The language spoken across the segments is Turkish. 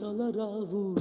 Tahtalara vur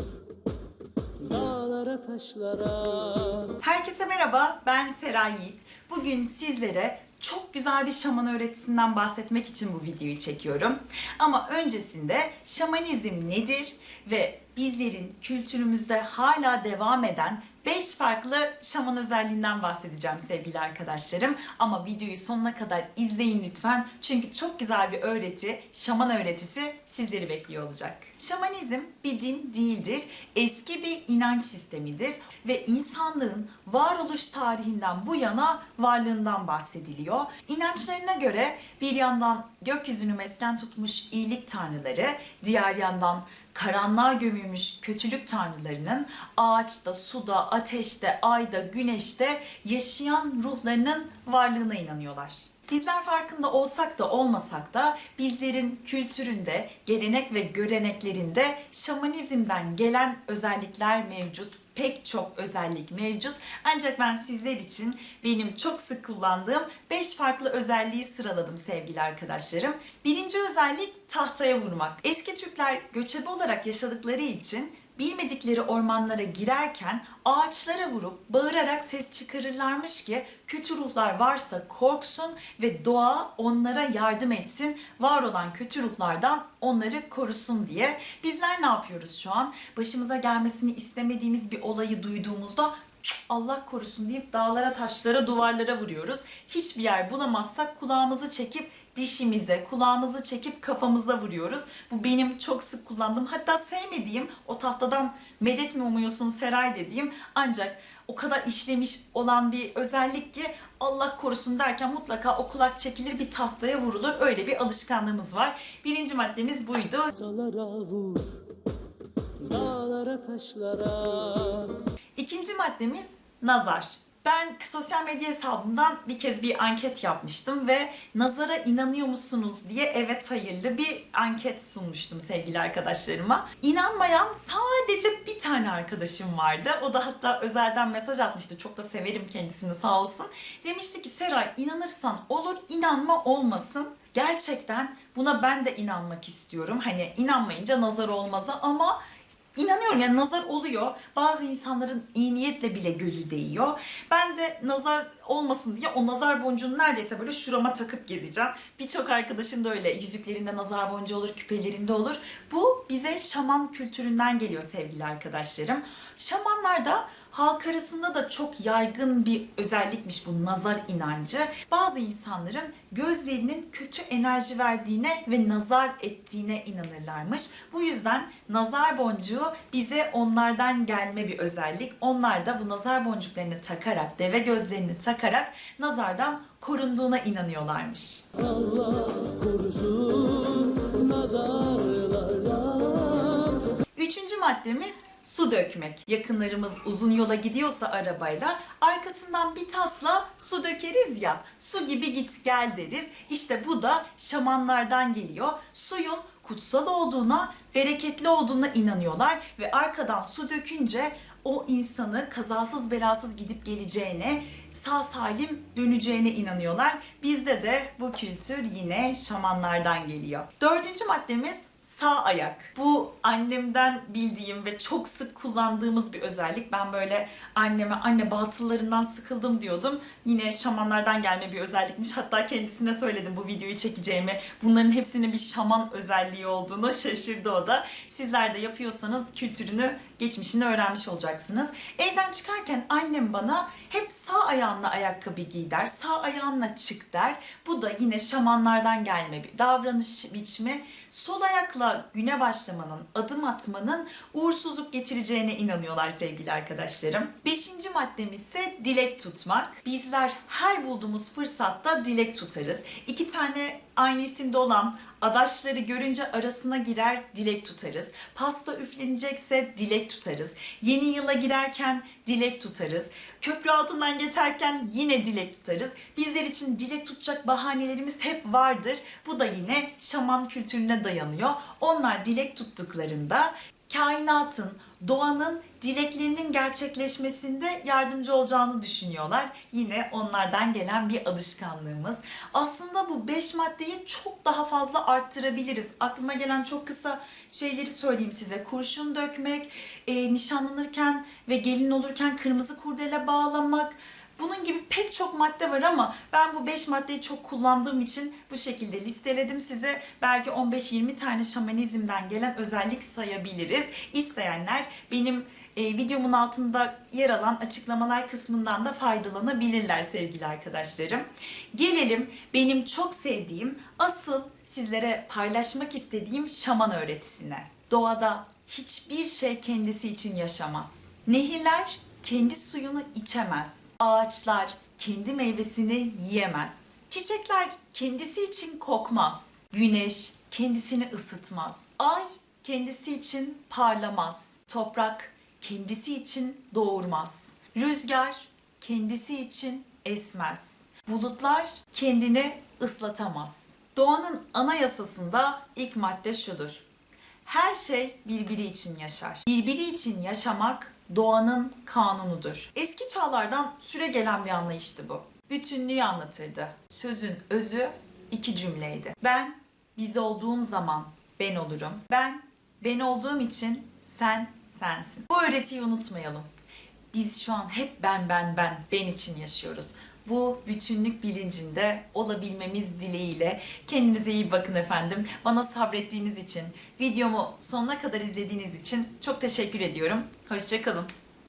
Dağlara taşlara Herkese merhaba, ben Seray Yiğit. Bugün sizlere çok güzel bir şaman öğretisinden bahsetmek için bu videoyu çekiyorum. Ama öncesinde şamanizm nedir ve bizlerin kültürümüzde hala devam eden 5 farklı şaman özelliğinden bahsedeceğim sevgili arkadaşlarım. Ama videoyu sonuna kadar izleyin lütfen. Çünkü çok güzel bir öğreti, şaman öğretisi sizleri bekliyor olacak. Şamanizm bir din değildir. Eski bir inanç sistemidir ve insanlığın varoluş tarihinden bu yana varlığından bahsediliyor. İnançlarına göre bir yandan gökyüzünü mesken tutmuş iyilik tanrıları, diğer yandan karanlığa gömülmüş kötülük tanrılarının ağaçta, suda, ateşte, ayda, güneşte yaşayan ruhlarının varlığına inanıyorlar. Bizler farkında olsak da olmasak da bizlerin kültüründe, gelenek ve göreneklerinde şamanizmden gelen özellikler mevcut. Pek çok özellik mevcut. Ancak ben sizler için benim çok sık kullandığım 5 farklı özelliği sıraladım sevgili arkadaşlarım. Birinci özellik tahtaya vurmak. Eski Türkler göçebe olarak yaşadıkları için bilmedikleri ormanlara girerken ağaçlara vurup bağırarak ses çıkarırlarmış ki kötü ruhlar varsa korksun ve doğa onlara yardım etsin, var olan kötü ruhlardan onları korusun diye. Bizler ne yapıyoruz şu an? Başımıza gelmesini istemediğimiz bir olayı duyduğumuzda Allah korusun deyip dağlara, taşlara, duvarlara vuruyoruz. Hiçbir yer bulamazsak kulağımızı çekip dişimize, kulağımızı çekip kafamıza vuruyoruz. Bu benim çok sık kullandığım, hatta sevmediğim o tahtadan medet mi umuyorsun Seray dediğim ancak o kadar işlemiş olan bir özellik ki Allah korusun derken mutlaka o kulak çekilir bir tahtaya vurulur. Öyle bir alışkanlığımız var. Birinci maddemiz buydu. Tahtalara vur Dağlara taşlara maddemiz nazar. Ben sosyal medya hesabımdan bir kez bir anket yapmıştım ve nazara inanıyor musunuz diye evet hayırlı bir anket sunmuştum sevgili arkadaşlarıma. İnanmayan sadece bir tane arkadaşım vardı. O da hatta özelden mesaj atmıştı. Çok da severim kendisini sağ olsun. Demişti ki Seray inanırsan olur, inanma olmasın. Gerçekten buna ben de inanmak istiyorum. Hani inanmayınca nazar olmaza ama İnanıyorum yani nazar oluyor. Bazı insanların iyi niyetle bile gözü değiyor. Ben de nazar olmasın diye o nazar boncuğunu neredeyse böyle şurama takıp gezeceğim. Birçok arkadaşım da öyle yüzüklerinde nazar boncuğu olur, küpelerinde olur. Bu bize şaman kültüründen geliyor sevgili arkadaşlarım. Şamanlar da halk arasında da çok yaygın bir özellikmiş bu nazar inancı. Bazı insanların gözlerinin kötü enerji verdiğine ve nazar ettiğine inanırlarmış. Bu yüzden nazar boncuğu bize onlardan gelme bir özellik. Onlar da bu nazar boncuklarını takarak, deve gözlerini takarak nazardan korunduğuna inanıyorlarmış. Allah korusun nazarlardan Üçüncü maddemiz su dökmek. Yakınlarımız uzun yola gidiyorsa arabayla arkasından bir tasla su dökeriz ya. Su gibi git gel deriz. İşte bu da şamanlardan geliyor. Suyun kutsal olduğuna, bereketli olduğuna inanıyorlar ve arkadan su dökünce o insanı kazasız belasız gidip geleceğine, sağ salim döneceğine inanıyorlar. Bizde de bu kültür yine şamanlardan geliyor. Dördüncü maddemiz sağ ayak. Bu annemden bildiğim ve çok sık kullandığımız bir özellik. Ben böyle anneme anne batıllarından sıkıldım diyordum. Yine şamanlardan gelme bir özellikmiş. Hatta kendisine söyledim bu videoyu çekeceğimi. Bunların hepsinin bir şaman özelliği olduğunu şaşırdı o da. Sizler de yapıyorsanız kültürünü, geçmişini öğrenmiş olacaksınız. Evden çıkarken annem bana hep sağ ayağınla ayakkabı giy der. Sağ ayağınla çık der. Bu da yine şamanlardan gelme bir davranış biçimi. Sol ayakla güne başlamanın, adım atmanın uğursuzluk getireceğine inanıyorlar sevgili arkadaşlarım. Beşinci maddemiz ise dilek tutmak. Bizler her bulduğumuz fırsatta dilek tutarız. İki tane aynı isimde olan adaşları görünce arasına girer dilek tutarız. Pasta üflenecekse dilek tutarız. Yeni yıla girerken dilek tutarız. Köprü altından geçerken yine dilek tutarız. Bizler için dilek tutacak bahanelerimiz hep vardır. Bu da yine şaman kültürüne dayanıyor. Onlar dilek tuttuklarında kainatın, doğanın dileklerinin gerçekleşmesinde yardımcı olacağını düşünüyorlar. Yine onlardan gelen bir alışkanlığımız. Aslında bu beş maddeyi çok daha fazla arttırabiliriz. Aklıma gelen çok kısa şeyleri söyleyeyim size. Kurşun dökmek, e, nişanlanırken ve gelin olurken kırmızı kurdele bağlamak, bunun gibi pek çok madde var ama ben bu 5 maddeyi çok kullandığım için bu şekilde listeledim size. Belki 15-20 tane şamanizmden gelen özellik sayabiliriz. İsteyenler benim e, videomun altında yer alan açıklamalar kısmından da faydalanabilirler sevgili arkadaşlarım. Gelelim benim çok sevdiğim, asıl sizlere paylaşmak istediğim şaman öğretisine. Doğada hiçbir şey kendisi için yaşamaz. Nehirler kendi suyunu içemez. Ağaçlar kendi meyvesini yiyemez. Çiçekler kendisi için kokmaz. Güneş kendisini ısıtmaz. Ay kendisi için parlamaz. Toprak kendisi için doğurmaz. Rüzgar kendisi için esmez. Bulutlar kendini ıslatamaz. Doğanın anayasasında ilk madde şudur. Her şey birbiri için yaşar. Birbiri için yaşamak doğanın kanunudur. Eski çağlardan süre gelen bir anlayıştı bu. Bütünlüğü anlatırdı. Sözün özü iki cümleydi. Ben biz olduğum zaman ben olurum. Ben ben olduğum için sen sensin. Bu öğretiyi unutmayalım. Biz şu an hep ben ben ben ben için yaşıyoruz. Bu bütünlük bilincinde olabilmemiz dileğiyle kendinize iyi bakın efendim. Bana sabrettiğiniz için, videomu sonuna kadar izlediğiniz için çok teşekkür ediyorum. Hoşçakalın.